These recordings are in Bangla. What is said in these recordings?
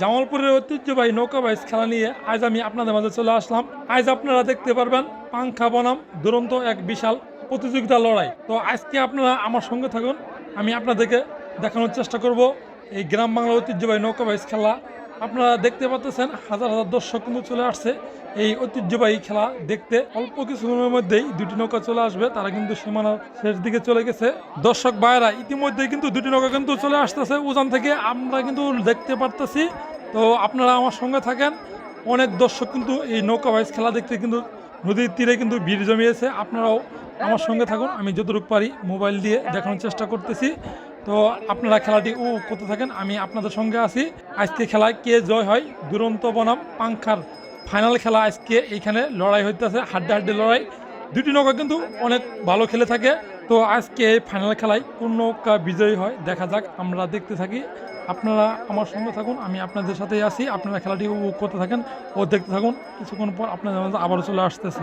জামালপুরের ঐতিহ্যবাহী নৌকা বাইস খেলা নিয়ে আজ আমি আপনাদের মাঝে চলে আসলাম। আজ আপনারা দেখতে পারবেন পাংখা বনাম দুরন্ত এক বিশাল প্রতিযোগিতা লড়াই। তো আজকে আপনারা আমার সঙ্গে থাকুন, আমি আপনাদেরকে দেখানোর চেষ্টা করব এই গ্রাম বাংলা ঐতিহ্যবাহী নৌকা বাইস খেলা আপনারা দেখতে পাচ্ছেন, হাজার হাজার দর্শক কিন্তু চলে আসছে এই ঐতিহ্যবাহী খেলা দেখতে। অল্প কিছুদিনের মধ্যেই দুটি নৌকা চলে আসবে, তারা কিন্তু সীমানার শেষ দিকে চলে গেছে। দর্শক ভাইরা ইতিমধ্যে কিন্তু দুটি নৌকা কিন্তু চলে আসতেছে। উজান থেকে আমরা কিন্তু দেখতে পারতেছি। তো আপনারা আমার সঙ্গে থাকেন। অনেক দর্শক কিন্তু এই নৌকা বাইস খেলা দেখতে কিন্তু নদীর তীরে কিন্তু ভিড় জমিয়েছে। আপনারাও আমার সঙ্গে থাকুন। আমি যতটুকু পারি মোবাইল দিয়ে দেখানোর চেষ্টা করতেছি। তো আপনারা খেলাটি ও করতে থাকেন, আমি আপনাদের সঙ্গে আছি। আজকে খেলায় কে জয় হয়? দুরন্ত বনাম পাংখার ফাইনাল খেলা আজকে এইখানে লড়াই হইতেছে হাড্ডে হাড্ডে লড়াই। দুটি নৌকা কিন্তু অনেক ভালো খেলে থাকে। তো আজকে এই ফাইনাল খেলায় কোন নৌকা বিজয়ী হয় দেখা যাক, আমরা দেখতে থাকি। আপনারা আমার সঙ্গে থাকুন, আমি আপনাদের সাথেই আছি। আপনারা খেলাটি উপভোগ করতে থাকেন ও দেখতে থাকুন। কিছুক্ষণ পর আপনাদের মাঝে আবারও চলে আসতেছে।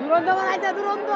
দুরন্ত। বানাইছে দুরন্ত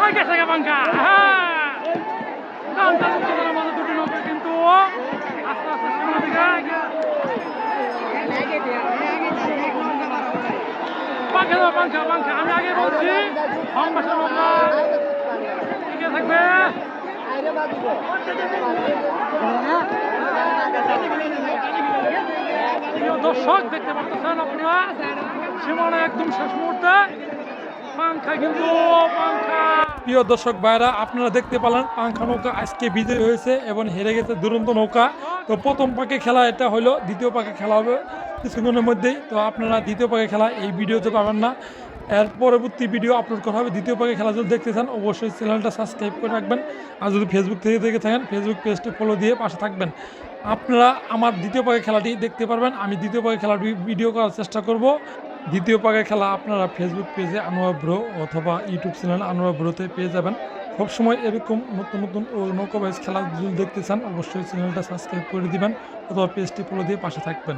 পাংখা গেল হ্যাঁ টান টান উত্তেজনার মধ্যে দুটি নৌকা কিন্তু আস্তে আস্তে সামনের দিকে পাংখা দাও পাংখা পাংখা আমি আগে বলছি টিকে থাকবে দর্শক, দেখতে পাচ্ছেন আপনারা সীমানা একদম শেষ মুহূর্তে। পাংখা কিন্তু, পাংখা। প্রিয় দর্শক ভাইরা, আপনারা দেখতে পেলেন, পাংখা নৌকা আজকে বিজয়ী হয়েছে এবং হেরে গেছে দুরন্ত নৌকা। তো প্রথম পাকে খেলা, এটা হলো দ্বিতীয় পাকে খেলা হবে কিছুক্ষণের মধ্যেই। তো আপনারা দ্বিতীয় পাকে খেলা, এই ভিডিওতে পাবেন না। এর পরবর্তী ভিডিও আপলোড করা হবে। দ্বিতীয় পাকে খেলা যদি দেখতে চান, অবশ্যই চ্যানেলটা সাবস্ক্রাইব করে রাখবেন। আর যদি ফেসবুক থেকে দেখে থাকেন ফেসবুক পেজটি ফলো দিয়ে পাশে থাকবেন। আপনারা আমার দ্বিতীয় পাকে খেলাটি দেখতে পারবেন। আমি দ্বিতীয় পাকে খেলাটি ভিডিও করার চেষ্টা করব। দ্বিতীয় পাকে খেলা আপনারা ফেসবুক পেজে আনোয়ার ব্রো অথবা ইউটিউব চ্যানেল আনোয়ার ব্রোতে পেয়ে যাবেন। সবসময় এরকম নতুন নতুন ও নৌকা বাইজ খেলা যদি দেখতে চান, অবশ্যই চ্যানেলটা সাবস্ক্রাইব করে দিবেন অথবা পেজটি ফলো দিয়ে পাশে থাকবেন।